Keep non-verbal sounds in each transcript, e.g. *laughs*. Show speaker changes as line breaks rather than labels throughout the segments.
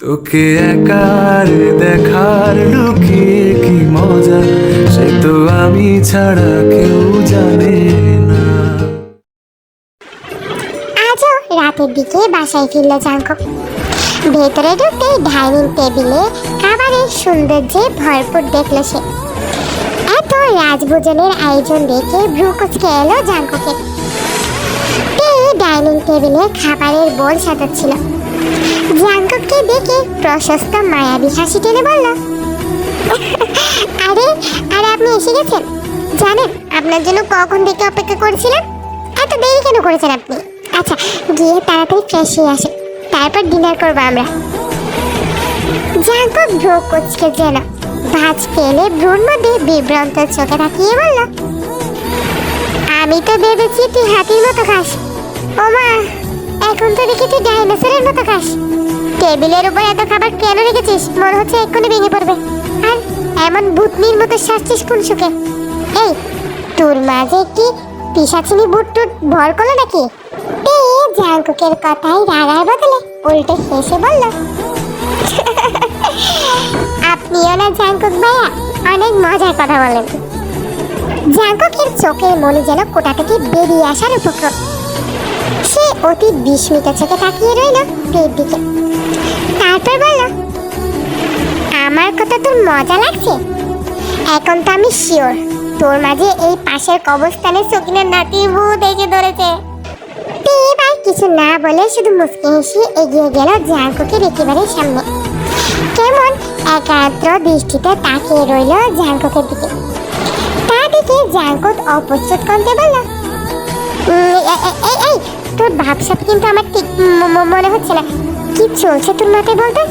তোকে একার দেখার লুকিয়ে কি মজা? সে তো আমি ছাড়া কেউ জানে না।
আজও রাতের দিকে বাসায় ফিরল জাঙ্কক ভেতরে ঢুকতে ডাইনিং টেবিলে খাবারের সৌন্দর্যে ভরপুর দেখল সে। এত রাজভোজনের আয়োজন দেখে ভ্রু কুচকে এলো জাঙ্ককে ডাইনিং টেবিলে খাবারের বোল সাজাচ্ছিল। জাঙ্কককে দেখে প্রশস্ত মায়াবী হাসি টেনে বলল, আরে আরে, আপনি এসে গেছেন? জানেন, আপনার জন্য কখন থেকে অপেক্ষা করেছিলাম? এত দেরি কেন করেছেন আপনি? আচ্ছা গিয়ে তাড়াতাড়ি ফ্রেশ হয়ে আসে তারপর ডিনার করব আমরা। জাঙ্কক ভ্রু কুচকে যেন ভাজ পেলে ভ্রুর মধ্যে বিভ্রান্ত চোখে তাকিয়ে বলল, আমি তো ভেবেছি তুই হাতির মতো খাস। ও মা এখন তো দেখি তুই ডাইনোসরের মতো খাস টেবিলের উপর এত খাবার কেন রেখেছিস? মনে হচ্ছে এক্ষুনি ভেঙে পড়বে। আর এমন ভূতনির মতো শাসছিস কোন সুখে? এই, তোর মাঝে কি পিসাচিনি বুট ভর করল নাকি? তে জাঙ্কুকের কথাই রাগার বদলে উল্টে হেসে বলল, আপনিও না জাঙ্কুক ভাইয়া, অনেক মজার কথা বলেন। জাঙ্কুকের চোখের মনে যেন কোটা থেকে বেরিয়ে আসার উপক্রম। অতি বিস্মিত চোখে তাকিয়ে রইল পেট দিকে তারপর বলল আমার কথা তোর মজা লাগছে? এখন তো আমি শিওর তোর মাঝে এই পাশের কবরস্থানে সকিনের নাতি ভূত এসে ধরেছে এবার কিছু না বলে শুধু মুসকে হেসে এগিয়ে গেল জাঙ্কুকের একেবারে সামনে। কেমন একাত্র দৃষ্টিতে তাকিয়ে রইল জাঙ্কুকের দিকে। তা দেখে জাঙ্কুক অপ্রস্তুত করতে বলল "উম, এ- এ- এই এই তোর ভাবসাব কিন্তু আমার ঠিক মনে হচ্ছে না। কি চলছে তোর মাথায় বলতো?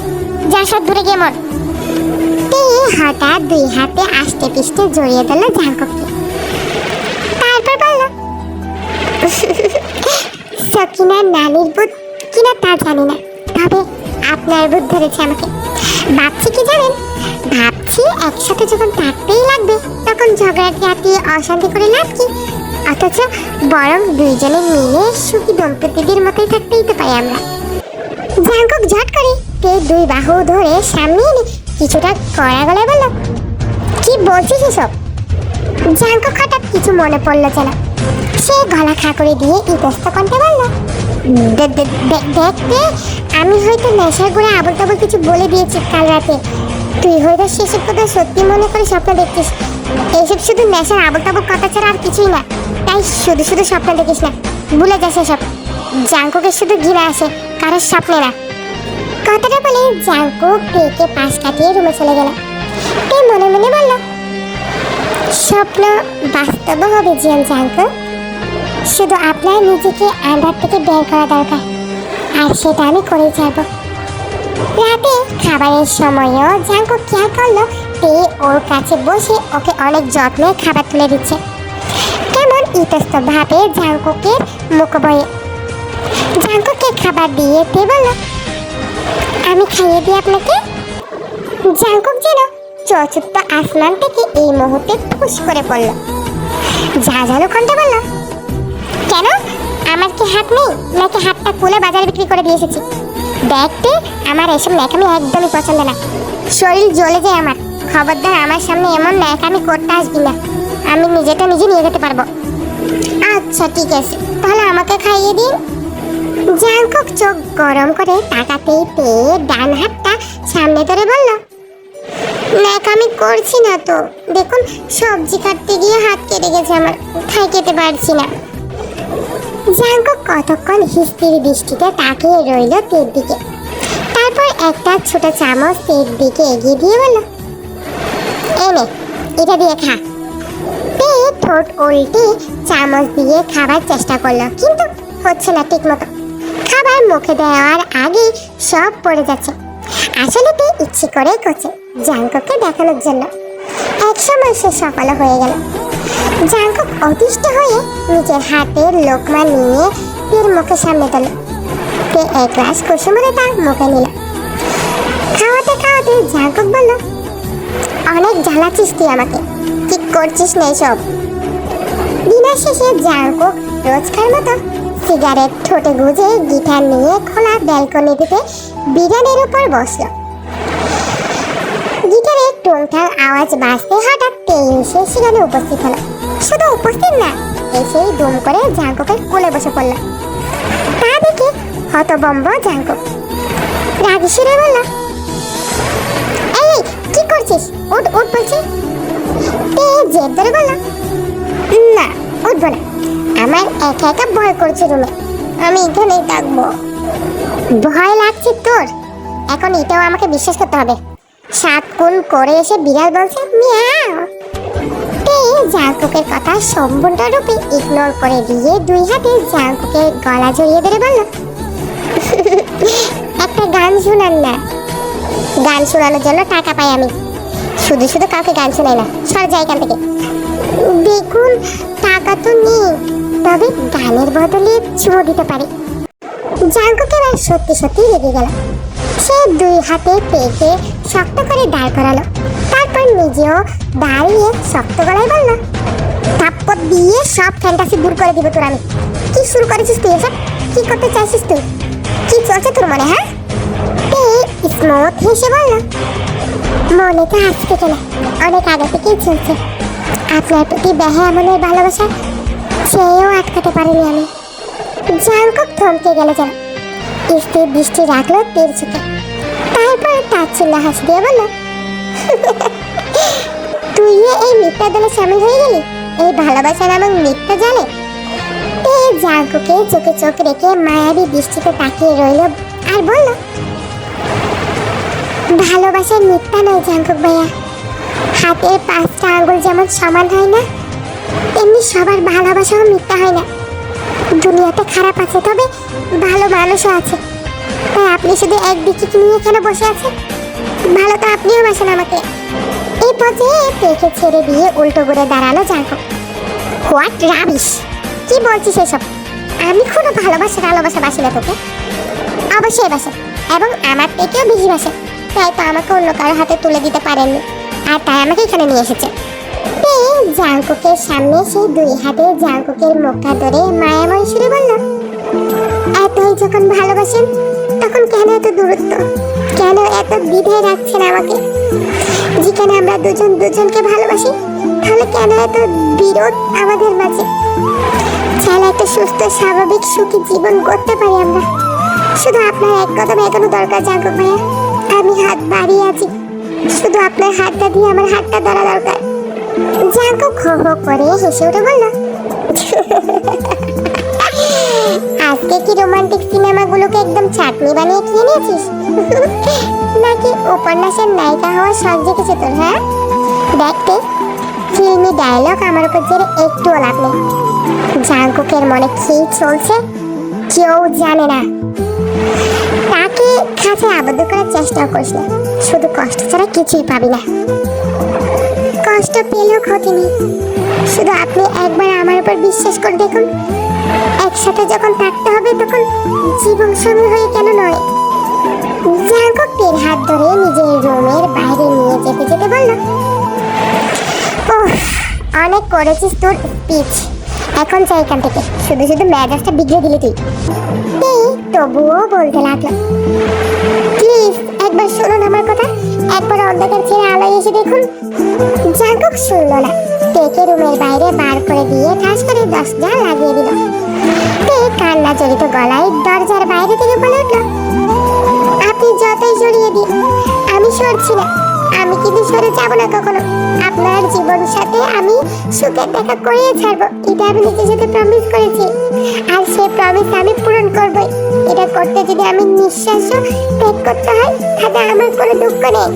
যা সব দূরে গিয়ে তে হঠাৎ দুই হাতে আস্তে পিষ্টে জড়িয়ে দিল জাঙ্কুককে তারপর বলল সকিনার নানির বুধ কিনা তা জানি না। তবে আপনার বুধ ধরেছে আমাকে। ভাবছি কি জানেন? ভাবছি একসাথে যখন থাকতেই লাগবে, তখন ঝগড়াটি অশান্তি করে লাভ কি? অথচ বরং দুইজনে মিলে সুখী দম্পতিদের মতোই থাকতেই তো পাই আমরা। জাঙ্কক ঝট করে কে দুই বাহু ধরে সামনে এনে কিছুটা কড়া গলায় বলল, কি বলছিস এসব? জাঙ্কক হঠাৎ কিছু মনে পড়ল যেন। সে গলা খা করে দিয়ে ইতস্ত কণ্ঠে বলল, "দে- দে- দে- দেখতে আমি হয়তো নেশার গুড়ে আবল তাবল কিছু বলে দিয়েছি কাল রাতে। তুই হয়তো সেসব কথা সত্যি মনে করে স্বপ্ন দেখছিস। এইসব শুধু নেশার আবল তাবল কথা ছাড়া আর কিছুই না। তাই শুধু শুধু স্বপ্ন দেখিস না, ভুলে যাস এসব। জাঙ্কুকে শুধু ঘিরে আসে কারোর স্বপ্নে না। কথাটা বলে জাঙ্কুক পেকে পাশ কাটিয়ে রুমে চলে গেল। তে মনে মনে বলল, স্বপ্ন বাস্তব হবে জিয়ান জাঙ্কু। শুধু আপনার নিজেকে আন্ধার থেকে বের করা দরকার, আর সেটা আমি করেই যাব রাতে খাবারের সময়ও জাঙ্কু খেয়াল করল তে ওর কাছে বসে ওকে অনেক যত্নে খাবার তুলে দিচ্ছে। কেমন ইতস্ত ভাবে জাঙ্কুকে মুখ বয়ে। জাঙ্কুকে খাবার দিয়ে তে বলল, আমি খাইয়ে দিই আপনাকে। জাঙ্কুক যেন চতুর্থ আসমান থেকে এই মুহূর্তে ফুস করে পড়ল। জানো কণ্ঠে বলল, কেন? আমার কি হাত নেই? নাকি হাতটা খুলে বাজারে বিক্রি করে দিয়ে এসেছি? দেখতে আমার এসব ন্যাকামি একদমই পছন্দ না। শরীর জ্বলে যায় আমার। খবরদার আমার সামনে এমন ন্যাকামি করতে আসবি না। আমি নিজেটা নিজে নিয়ে যেতে পারব। আচ্ছা ঠিক আছে। তাহলে আমাকে খাইয়ে দিন। জাঙ্কক চোখ গরম করে তাকাতেই পেয়ে ডান হাতটা সামনে ধরে বলল আমি করছি না তো। দেখুন, সবজি কাটতে গিয়ে হাত কেটে গেছে আমার। খাই খেতে পারছি না। জাঙ্কক কতক্ষণ হিস্তির দৃষ্টিতে তাকিয়ে রইল তের দিকে। তারপর একটা ছোট চামচ তের দিকে এগিয়ে দিয়ে বলল, এনে, এটা দিয়ে খা। ঠোঁট উল্টে চামচ দিয়ে খাবার চেষ্টা করল, কিন্তু হচ্ছে না ঠিক মতো খাবার মুখে দেওয়ার আগে সব পড়ে যাচ্ছে। আসলে তে ইচ্ছে করেই করছে জাঙ্ককে দেখানোর জন্য। এক সময় সে সফল হয়ে গেল। জাঙ্কক অতিষ্ঠ হয়ে নিজের হাতের লোকমা নিয়ে তের মুখের সামনে দিল তে এক গ্লাস কুসুমরে তার মুখে নিল। খাওয়াতে খাওয়াতে জাঙ্কক বলল, অনেক জ্বালাচ্ছিস তুই আমাকে। ঠিক করছিস না এসব? দিনের শেষে জাঙ্কুক রোজকার মতো সিগারেট ঠোঁটে গুজে গিটার নিয়ে খোলা ব্যালকনিতে বিরিয়ানির উপর বসল। গিটারের টুংটাং আওয়াজ বাজতে হঠাৎ তেই এসে সেখানে উপস্থিত হলো। শুধু উপস্থিত না এসেই দুম করে জাঙ্কুকের কোলে বসে পড়ল। তা দেখে হতবম্ব জাঙ্কুক রাগি সুরে বলল এই, কি করছিস? উঠ উঠ বলছি। তে জেদ ধরে বলল না, উঠবো না। আমার একা একা ভয় করছে রুমে। আমি এখানেই থাকব। ভয় লাগছে তোর? এখন এটাও আমাকে বিশ্বাস করতে হবে। সাত কোন করে এসে বিড়াল বলছে, মিয়াও। তে জাঙ্কুকের কথা সম্পূর্ণরূপে ইগনোর করে দিয়ে দুই হাতে জাঙ্কুকের গলা জড়িয়ে ধরে বলল, একটা গান শোনান না। গান শোনানোর জন্য টাকা পাই আমি। শুধু শুধু কাউকে গান শোনাই না সর যাই এখান থেকে। দেখুন টাকা তো নেই, তবে গানের বদলে চুমো দিতে পারি। জাঙ্কুক এবার সত্যি সত্যি রেগে গেল। সে দুই হাতে পেকে শক্ত করে দাঁড় করালো, তারপর নিজেও দাঁড়িয়ে শক্ত গলায় বলল থাপ্পর দিয়ে সব ফ্যান্টাসি দূর করে দিব তোর আমি। কি শুরু করেছিস তুই এসব? কি করতে চাইছিস তুই? কি চলছে তোর মনে হ্যাঁ? স্মুথ হেসে বলল, মনে তো আজ থেকে না অনেক আগে থেকেই চলছে। আপনার প্রতি বেহা মনের ভালোবাসা, সেও আটকাতে পারিনি আমি। জাঙ্কুক থমকে গেল যেন। স্থির দৃষ্টি রাখল তীর চোখে তারপর তাচ্ছিল্য হাসি দিয়ে বলল, তুই এই মিথ্যা দলে সামিল হয়ে গেলি, এই ভালোবাসা নামক মিথ্যা তে জাঙ্কুকে চোখে চোখ রেখে মায়াবী দৃষ্টিতে তাকিয়ে রইল আর বলল ভালোবাসার মিথ্যা নয় জাঙ্কুক ভাইয়া। হাতের পাঁচটা আঙ্গুল যেমন সমান হয় না, তেমনি সবার ভালোবাসাও মিথ্যা হয় না। দুনিয়াতে খারাপ আছে, তবে ভালো মানুষও আছে। তাই আপনি শুধু একদিকে নিয়ে কেন বসে আছেন? ভালো তো আপনিও বাসেন আমাকে। এই পর্যায়ে পেকে ছেড়ে দিয়ে উল্টো করে দাঁড়াল জাঙ্কো হোয়াট রাবিশ? কি বলছিস এসব? আমি কোনো ভালোবাসা ভালোবাসা বাসি না তোকে। অবশ্যই বাসে। এবং আমার থেকেও বেশি বাসে। তাই তো আমাকে অন্য কারোর হাতে তুলে দিতে পারেননি। আর তাই আমাকে এখানে নিয়ে এসেছে। জাঙ্কুকের সামনে সেই দুই হাতে জাঙ্কুকের মুখটা ধরে মায়াময় সুরে বলল, এতই যখন ভালোবাসেন, তখন কেন এত দূরত্ব? কেন এত দ্বিধায় রাখছেন আমাকে? যেখানে আমরা দুজন দুজনকে ভালোবাসি, তাহলে কেন এত বিরোধ আমাদের মাঝে? চাইলে একটা সুস্থ, স্বাভাবিক, সুখী জীবন করতে পারি আমরা। শুধু আপনার এক কদম এগোনো দরকার, জাঙ্কুক ভাইয়া। আমি হাত বাড়িয়ে আছি। শুধু আপনার হাতটা দিয়ে আমার হাতটা ধরা দরকার। জাঙ্কু খো খো করে হেসে উঠে বলল আজকে কি রোমান্টিক সিনেমাগুলোকে একদম চাটনি বানিয়ে খেয়ে নিয়েছিস? নাকি উপন্যাসের নায়িকা হওয়ার শখ জেগেছে তোর হ্যাঁ? দেখতে ফিল্মি ডায়লগ আমার উপর জেরে একটুও লাভ জাঙ্কুকের মনে কি চলছে? কেউ জানে না। তাকে কাছে আবদ্ধ করার চেষ্টা করিস শুধু কষ্ট ছাড়া কিছুই পাবি না। কষ্ট পেলেও ক্ষতি নেই। শুধু আপনি একবার আমার উপর বিশ্বাস করে দেখুন। একসাথে যখন থাকতে হবে তখন জীবন সঙ্গী হয়ে কেন নয়? জাঙ্কুকের হাত ধরে নিজের রুমের বাইরে নিয়ে যেতে যেতে বলল ওহ অনেক করেছিস তোর স্পিচ। এখন চাই এখান থেকে। শুধু শুধু ম্যাজাজটা বিগড়ে দিলি তুই। তবুও বলতে লাগল। প্লিজ, একবার শুনুন আমার কথা। একবার অন্ধকার ছেড়ে আলোয় এসে দেখুন। জাঙ্কুক শুনলো না। তেকে রুমের বাইরে বার করে দিয়ে ঠাস করে দরজা লাগিয়ে দিল। তে কান্না জড়িত গলায় দরজার বাইরে থেকে বলে উঠল, আপনি যতই জড়িয়ে দিন, আমি সরছি না। আমি কিন্তু সরে যাব না কখনো? আপনার জীবন সাথে আমি সুখের দেখা করিয়ে ছাড়বো। এটা আমি নিজের সাথে প্রমিস করেছি। আর সে প্রমিস আমি পূরণ করবই। এটা করতে যদি আমি নিঃশ্বাসও ত্যাগ করতে হয়, তাতে আমার কোনো দুঃখ নেই।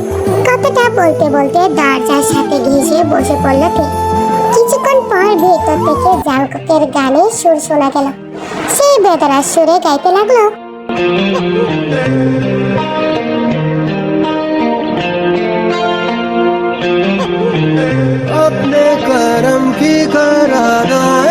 কথাটা বলতে বলতে দরজার সাথে ঘেসে বসে পড়ল তে কিছুক্ষণ পর ভেতর থেকে জাঙ্কুকের গানে সুর শোনা গেল। সেই বেদরার সুরে গাইতে লাগল।
अपने कर्म की कराना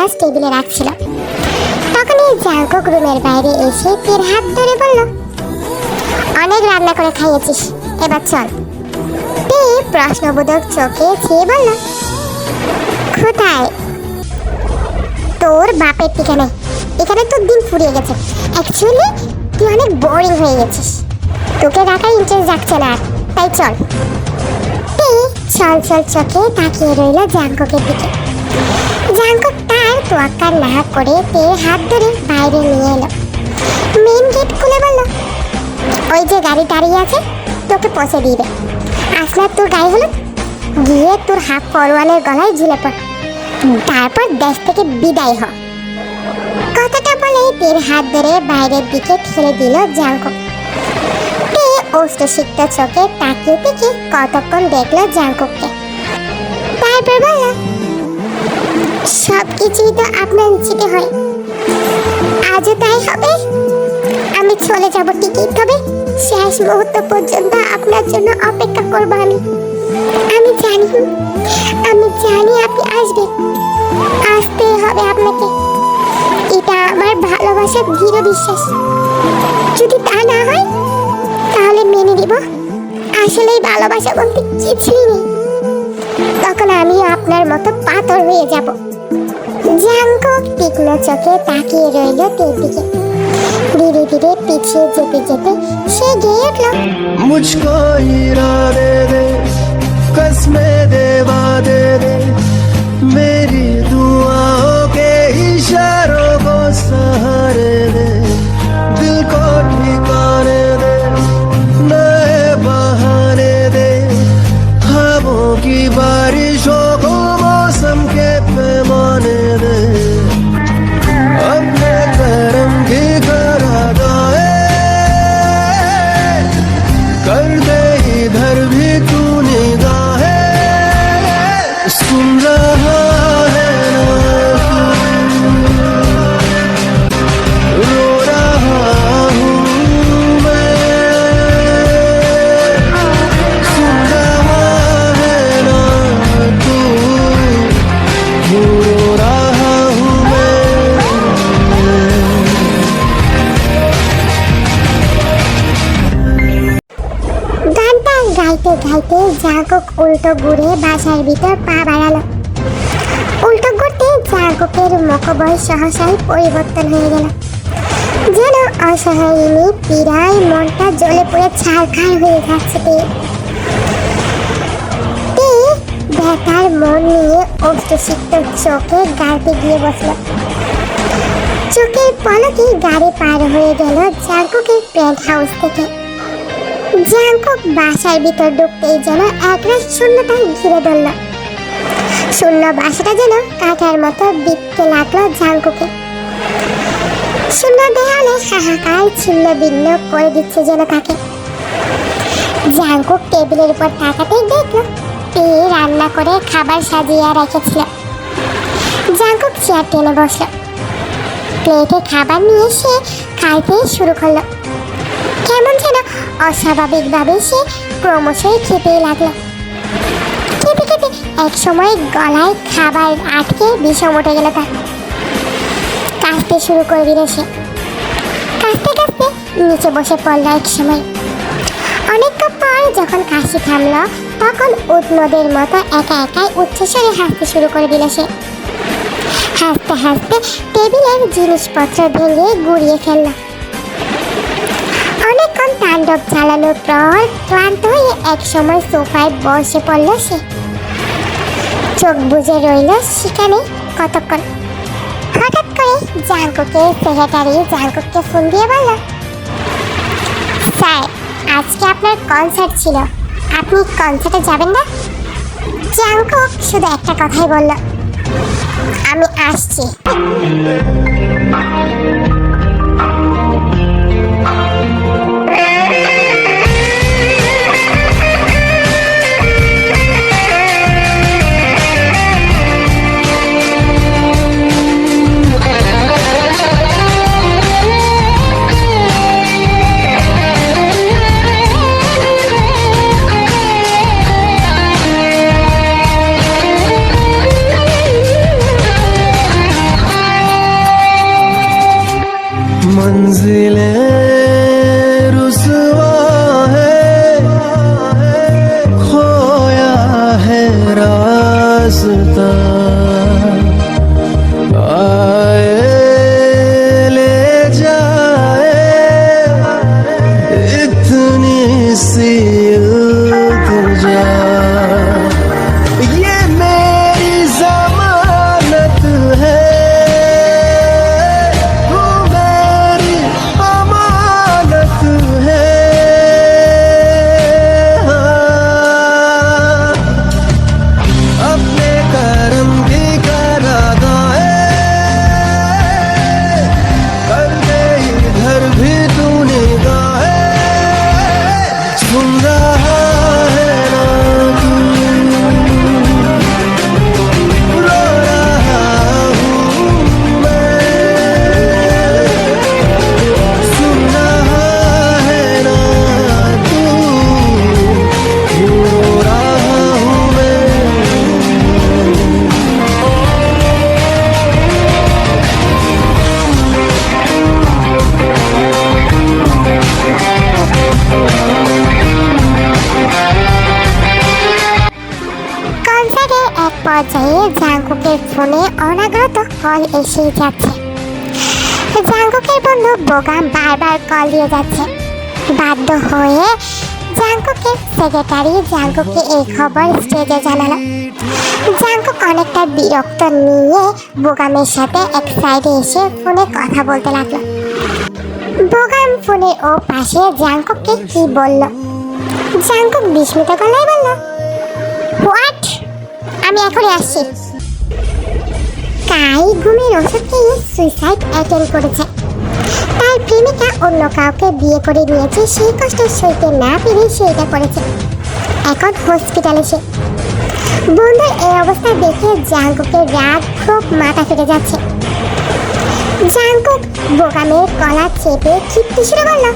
ব্রেকফাস্ট টেবিলে রাখছিল। তখনই জাঙ্কক রুমের বাইরে এসে তের হাত ধরে বলল, অনেক রান্না করে খাইয়েছিস, এবার চল। তে প্রশ্নবোধক চোখে চেয়ে বলল, কোথায়? তোর বাপের ঠিকানে এখানে তোর দিন ফুরিয়ে গেছে। অ্যাকচুয়ালি তুই অনেক বোরিং হয়ে গেছিস। তোকে রাখার ইন্টারেস্ট যাচ্ছে না তাই চল। চল চল চোখে তাকিয়ে রইল জাঙ্ককের দিকে। জাঙ্কক তোয়াক্কা না করে তে হাত ধরে বাইরে নিয়ে এলো। মেন গেট খুলে বলল, ওই যে গাড়ি দাঁড়িয়ে আছে, তোকে পৌঁছে দিবে। আসলে তোর গায়ে হলো গিয়ে তোর হাফ পরোয়ানের গলায় ঝুলে পড়। তারপর দেশ থেকে বিদায় হ। কথাটা বলে তের হাত ধরে বাইরের দিকে ঠেলে দিল জাঙ্কক তে অষ্টসিক্ত চোখে তাকিয়ে থেকে কতক্ষণ দেখল জাঙ্কককে। তারপর বলল সব কিছুই তো আপনার ইচ্ছেতে হয়। আজও তাই হবে? আমি চলে যাব ঠিকই তবে শেষ মুহূর্ত পর্যন্ত আপনার জন্য অপেক্ষা করব আমি। আমি জানি আমি জানি আপনি আসবেন। আসতে হবে আপনাকে। এটা আমার ভালোবাসার দৃঢ় বিশ্বাস। যদি তা না হয়, তাহলে মেনে নিব। আসলেই ভালোবাসা বলতে কিছুই নেই। তখন আমি আপনার মতো পাথর হয়ে যাব। জাঙ্কক তীক্ষ্ণ চোখে তাকিয়ে রইল তের দিকে ধীরে ধীরে পিছিয়ে যেতে যেতে সে গেয়ে উঠল
मुझको इरादे दे कसमें दे वादे दे मेरी दुआओं के इशारों को सहारे दे दिल को ठिकाने दे नए बहाने दे हवों की बारिशों 风
了 গাইতে জাগক উল্টো ঘুরে বাসার ভিতর পা বাড়ালো। উল্টো ঘুরতে জাগকের মুখবয় সহসাই পরিবর্তন হয়ে গেল। যেন অসহায়িনী পীড়ায় মনটা জ্বলে পুড়ে ছারখার হয়ে যাচ্ছে ব্যথার মন নিয়ে অষ্টসিক্ত চোখে গাড়িতে গিয়ে বসল। চোখের পলকে গাড়ি পার হয়ে গেল জাগকের প্যান্ট হাউস থেকে। জাঙ্কক বাসার ভিতর ঢুকতেই যেন একরাশ শূন্যতা ঘিরে ধরল। শূন্য বাসাটা যেন কাঁটার মতো বিকতে লাগল জাঙ্কুকে। শূন্য দেয়ালে হাহাকার ছিন্ন ভিন্ন করে দিচ্ছে যেন তাকে। জাঙ্কুক টেবিলের উপর তাকাতেই দেখল তে রান্না করে খাবার সাজিয়ে রেখেছিল। জাঙ্কুক চেয়ার টেনে বসল। প্লেটে খাবার নিয়ে সে খাইতে শুরু করল। কেমন যেন অস্বাভাবিকভাবে সে ক্রমশই খেতেই লাগল। খেতে খেতে এক সময় গলায় খাবার আটকে বিষম উঠে গেল তার। কাঁদতে শুরু করে দিল সে। কাঁদতে কাঁদতে নিচে বসে পড়ল এক সময়। অনেকক্ষণ পর যখন কাশি থামলো, তখন উৎমদের মতো একা একাই উচ্চস্বরে হাসতে শুরু করে দিল সে। হাসতে হাসতে টেবিলের জিনিসপত্র ভেঙে গুড়িয়ে ফেলল। অনেকক্ষণ তাণ্ডব চালানোর পর ক্লান্ত হয়ে এক সময় সোফায় বসে পড়ল সে। চোখ বুজে রইল সেখানে কতক্ষণ। হঠাৎ করে জাঙ্কুকে সেক্রেটারি জাঙ্কুককে ফোন দিয়ে বলল, স্যার, আজকে আপনার কনসার্ট ছিল। আপনি কনসার্টে যাবেন না? জাঙ্কুক শুধু একটা কথাই বলল, আমি আসছি। পর্যায়ে জাঙ্কুকের ফোনে অনাগত কল এসেই যাচ্ছে। জাঙ্কুকের বন্ধু বোগাম বারবার কল দিয়ে যাচ্ছে। বাধ্য হয়ে জাঙ্কুকের সেক্রেটারি জাঙ্কুকে এই খবর স্টেজে জানালো। জাঙ্কুক অনেকটা বিরক্ত নিয়ে বোগামের সাথে এক সাইডে এসে ফোনে কথা বলতে লাগল। বোগাম ফোনের ও পাশে জাঙ্কুককে কি বলল? জাঙ্কুক বিস্মিত গলায় বলল আমি এখনই আসছি। কাই ঘুমের ওষুধ খেয়ে সুইসাইড অ্যাটেম্প করেছে। তার প্রেমিকা অন্য কাউকে বিয়ে করে নিয়েছে সেই কষ্ট সইতে না পেরে সে এটা করেছে। এখন হসপিটালে সে বন্ধুর এই অবস্থা দেখে জাঙ্কুকের রাগ খুব মাথা ফেটে যাচ্ছে। জাঙ্কুক বোকামের কলা চেপে ক্ষিপ্তি শুরু করল।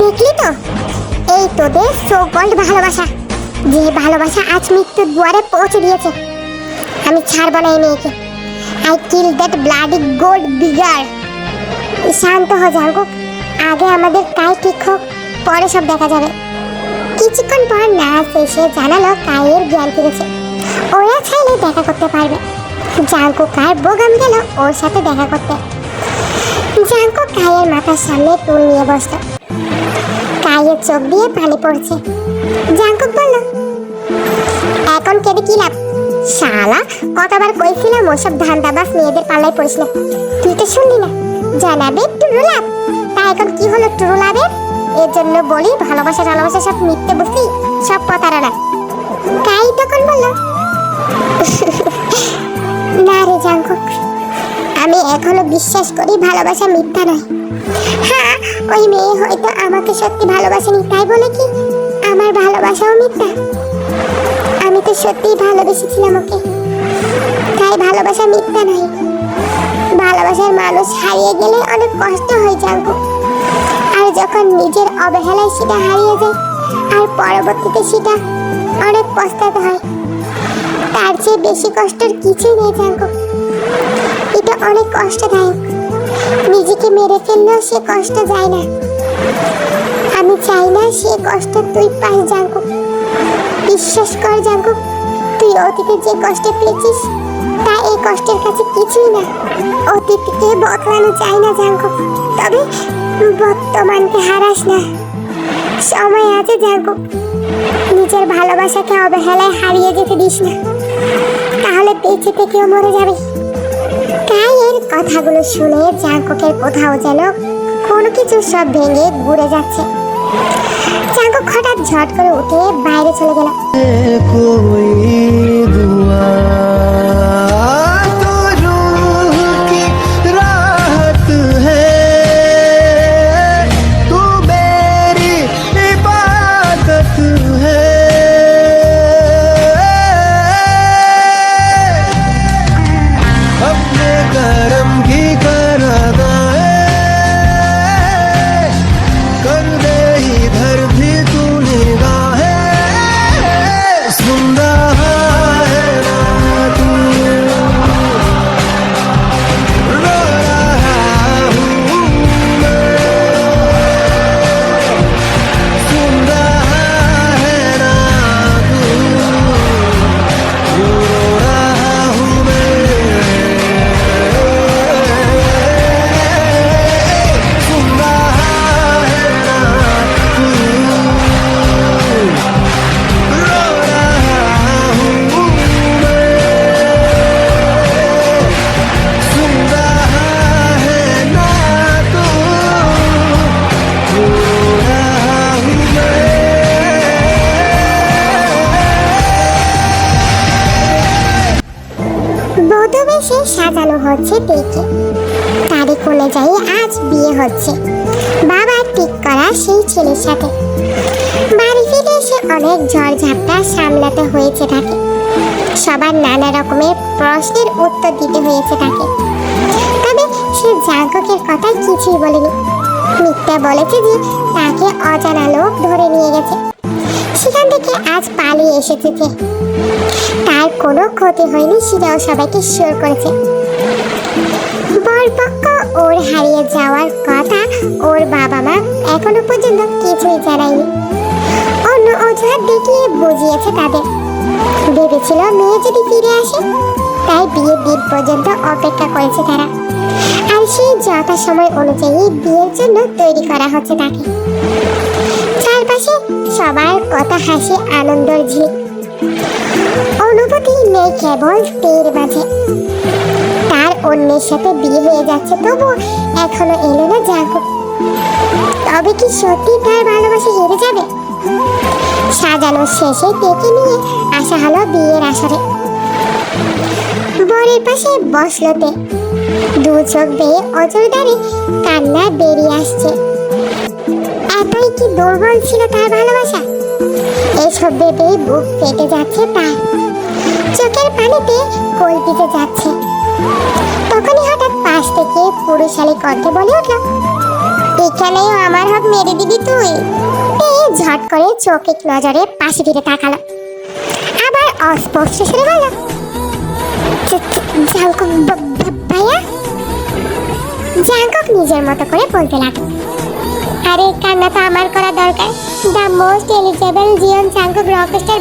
দেখলি তো? এই তোদের সো কল্ড ভালোবাসা। যে ভালোবাসা আজ মৃত্যুর দুয়ারে পৌঁছে দিয়েছে। আমি ছাড়ব না এই মেয়েকে। I kill that bloody gold digger শান্ত হ, জাঙ্কুক। আগে আমাদের কাই ঠিক হোক, পরে সব দেখা যাবে। কিছুক্ষণ পর নার্স এসে জানালো কায়ের জ্ঞান ফিরেছে। ওরা চাইলে দেখা করতে পারবে। জাঙ্কুক আর বোগাম গেল ওর সাথে দেখা করতে। জাঙ্কুক কায়ের মাথার সামনে টুল নিয়ে বসল। কায়ের চোখ দিয়ে পানি পড়ছে। জাঙ্কুক বলল এখন কেঁদে কি লাভ? শালা, কতবার কইছিলাম ওসব ধান্দাবাস মেয়েদের পাল্লায় পড়িস না। তুই তো শুনলি না। জানাবে টুরু লাভ তা এখন কি হলো টুরু লাভের এর জন্য বলি, ভালোবাসা ভালোবাসা সব মিথ্যে বুঝলি সব প্রতারণা তাই তখন বলল *laughs* না রে জাঙ্কুক, আমি এখনও বিশ্বাস করি ভালোবাসা মিথ্যা নয়। হ্যাঁ ওই মেয়ে হয়তো আমাকে সত্যি ভালোবাসেনি, তাই বলে কি? আমার ভালোবাসাও মিথ্যা। তো সত্যিই ভালোবেসেছিলাম ওকে। তাই ভালোবাসা মিথ্যা নয়। ভালোবাসার মানুষ হারিয়ে গেলে অনেক কষ্ট হয় জানব আর যখন নিজের অবহেলায় সেটা হারিয়ে যায়, আর পরবর্তীতে সেটা অনেক পস্তাতে হয়, তার চেয়ে বেশি কষ্টের কিছুই নেই জানব এটা অনেক কষ্টদায়ক। নিজেকে মেরে ফেললেও সে কষ্ট যায় না। আমি চাই না সে কষ্ট তুই পাস জানব বিশ্বাস কর জাগো, তুই অতীতে যে কষ্ট পেয়েছিস, তা এই কষ্টের কাছে কিছুই না। অতীতকে বদলানো চাই না জাগো, তবে বর্তমানকে হারাস না। সময় আছে জাগো, নিজের ভালোবাসাকে অবহেলায় হারিয়ে যেতে দিস না। তাহলে বেঁচে থেকেও মরে যাবে। তাই এর কথাগুলো শুনে জাঙ্কুকের কোথাও যেন কোনো কিছু সব ভেঙে ঘুরে যাচ্ছে। জাঙ্কুক হঠাৎ ঝট করে উঠে বাইরে চলে গেল। হচ্ছে দেখে। তারিখ অনুযায়ী আজ বিয়ে হচ্ছে। বাবা ঠিক করা সেই ছেলের সাথে। বাড়ি ফিরে এসে অনেক ঝড় ঝাপটা সামলাতে হয়েছে তাকে। সবার নানা রকমের প্রশ্নের উত্তর দিতে হয়েছে তাকে। তবে সে জাগকের কথা কিছুই বলেনি। মিথ্যা বলেছে যে তাকে অজানা লোক ধরে নিয়ে গেছে। সেখান থেকে আজ পালিয়ে এসেছে তার কোনো ক্ষতি হয়নি, সেটাও সবাইকে শিওর করেছে। বরপক্ষ ওর হারিয়ে যাওয়ার কথা ওর বাবা মা এখনও পর্যন্ত কিছুই জানায়নি। অন্য অজুহাত দেখিয়ে বুঝিয়েছে তাদের। ভেবেছিল মেয়ে যদি ফিরে আসে, তাই বিয়ের দিন পর্যন্ত অপেক্ষা করেছে তারা। আর সেই যথা সময় অনুযায়ী বিয়ের জন্য তৈরি করা হচ্ছে তাকে। চারপাশে সবার কথা হাসি, আনন্দর ঝিল। অনুভূতি নেই কেবল তীর মাঝে। অন্যের সাথে বিয়ে হয়ে যাচ্ছে তবু এখনও এলো না জাগো। তবে কি সত্যি তার ভালোবাসা হেরে যাবে? সাজানো শেষে ডেকে নিয়ে আসা হলো বিয়ের আসরে। বরের পাশে বসলতে। দু চোখ বেয়ে অজর দাঁড়িয়ে কান্না বেরিয়ে আসছে। এতই কি দুর্বল ছিল তার ভালোবাসা? এসব ভেবেই বুক ফেটে যাচ্ছে তার চোখের পানিতে কল্পিতে যাচ্ছে। তখনই হঠাৎ পাশ থেকে পুরুষালী কণ্ঠে বলে উঠল এখানেও আমার হাত মেরে দিবি তুই। এ ঝট করে চোখ নজরে পাশে ফিরে তাকালো। আবার অস্পষ্ট সুরে বলল জাঙ্কক নিজের মতো করে বলতে লাগল, আরে, কান্না তো আমার করা দরকার। The most eligible Jeon Jungkook rockstar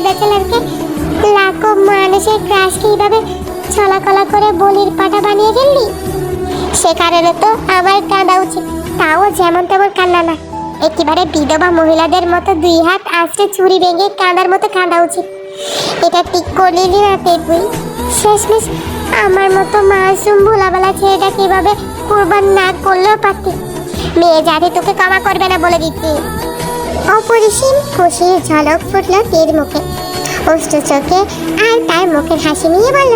লাখো মানুষের ক্রাশকে এইভাবে ছলাকলা করে বলির পাটা বানিয়ে ফেললি? সে কারণে তো আমার কাঁদা উচিত। তাও যেমন তেমন কান্না না। একেবারে বিধবা মহিলাদের মতো দুই হাত আঁচড়ে চুরি ভেঙে কাঁদার মতো কাঁদা উচিত। এটা ঠিক করলি না তুই শেষমেশ আমার মতো মাসুম ভোলাবেলা ছেলেটা কীভাবে কোরবান না করলেও পারতি। মেয়ে জাতি তোকে ক্ষমা করবে না বলে দিচ্ছি। অপরিসীম খুশির ঝলক ফুটল তীর মুখে। অষ্ট চোখে আর তার মুখের হাসি নিয়ে বলল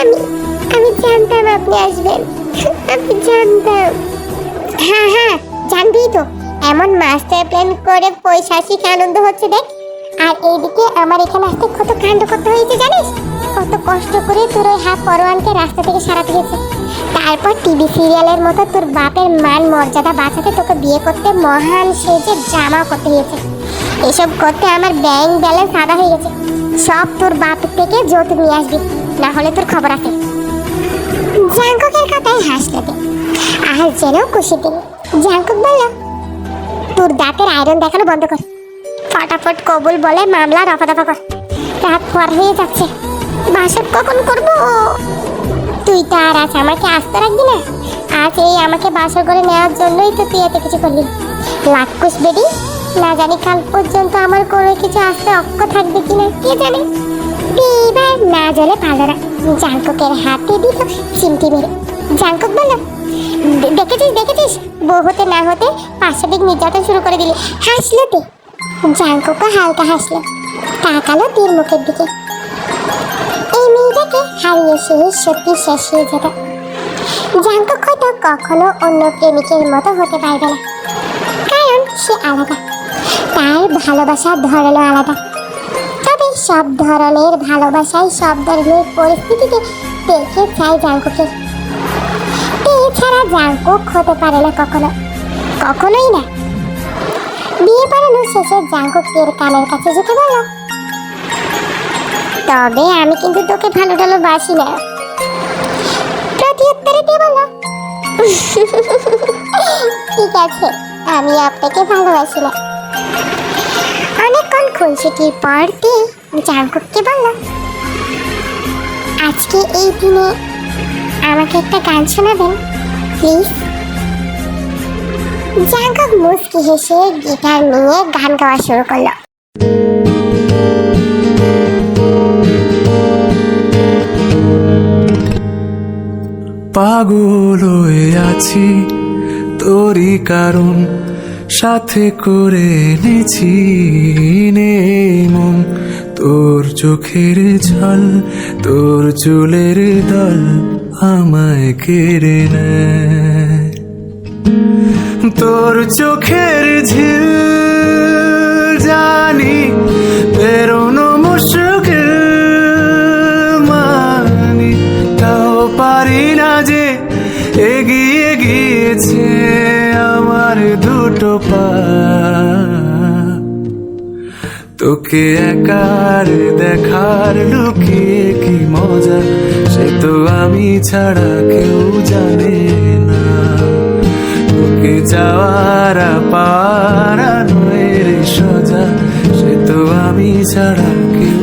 আমি আমি জানতাম আপনি আসবেন। আমি জানতাম। হ্যাঁ হ্যাঁ জানবি তো। এমন মাস্টার প্ল্যান করে পৈশাচিক আনন্দ হচ্ছে দেখ। আর এইদিকে আমার এখানে আসতে কত কাণ্ড করতে হয়েছে জানিস? কত কষ্ট করে তোর ওই হাফ পরোয়ানকে রাস্তা থেকে সারাতে হয়েছে তারপর টিভি সিরিয়ালের মতো তোর বাপের মান মর্যাদা বাঁচাতে তোকে বিয়ে করতে মহান সেজে ড্রামা করতে হয়েছে। এসব করতে আমার ব্যাংক ব্যালেন্স আদা হয়ে গেছে। সব তোর বাপ থেকে যৌতুক নিয়ে আসবি। না হলে তোর খবর আছে। জাঙ্কুকের কথায় হাসলেতে আর যেন খুশি তিনি জাঙ্কুক বলল, তোর দাঁতের আয়রন দেখানো বন্ধ কর। ফটাফট কবুল বলে মামলা রফা দফা কর। রাত পর হয়ে যাচ্ছে। বাসর কখন করব? তুই তো আর আজ আমাকে আসতে রাখবি না। আজ এই আমাকে বাসর করে নেওয়ার জন্যই তো তুই এত কিছু করলি। লাক্ষুস বেডি, না জানি কাল পর্যন্ত আমার কোনো কিছু আসতে অক্ষ থাকবে কিনা, কে জানে? এবার না জলে না জাঙ্কুকের হাতে দিত চিমটি মেরে। জাঙ্কুক বলল, "দে- দেখেছিস দেখেছিস? বউ হতে না হতে পাশবিক নির্যাতন শুরু করে দিলি। হাসলো তে। জাঙ্কুকও হালকা হাসলো। তাকালো তীর মুখের দিকে। এই মেয়েটাকে হারিয়ে সে সত্যি শেষ হয়ে যেত। জাঙ্কুক হয়তো কখনো অন্য প্রেমিকের মতো হতে পারবে না। কারণ সে আলাদা। তার ভালোবাসার ধরনও আলাদা। সব ধরনের ভালোবাসাই সব ধরনের পরিস্থিতিতে দেখে চাই জাঙ্কুকে। এছাড়া জাঙ্কুক হতে পারে না কখনো, কখনোই না। বিয়ে পড়ানো শেষে জাঙ্কুক এর কানের কাছে যেতে বলল, তবে আমি কিন্তু তোকে ভালো ভালো বাসি না। প্রতি উত্তরে দিয়ে বলল, ঠিক আছে, আমি আপনাকে ভালোবাসি না। অনেকক্ষণ খুনসুটির পর দিয়ে জাঙ্কুককে বলল, আজকে এই দিনে আমাকে একটা গান শোনাবেন, প্লিজ? জাঙ্কুক মুস্কি হেসে গিটার নিয়ে গান গাওয়া শুরু করল।
পাগল হয়ে আছি, তোরই কারণ, সাথে করে এনেছি, নে মন। তোর চোখের ঝল তোর চুলের দল আমায় কেড়ে নেয়। তোর চোখের ঝিল জানি, বেরোনো মুশকিল মানি, তাও পারি না যে এগিয়ে গিয়েছে আমার দুটো পা। তোকে একার দেখার লুকিয়ে কি মজা? সে তো আমি ছাড়া কেউ জানে না। তোকে যাওয়ার পারা নয় রে সোজা, সে তো আমি ছাড়া কেউ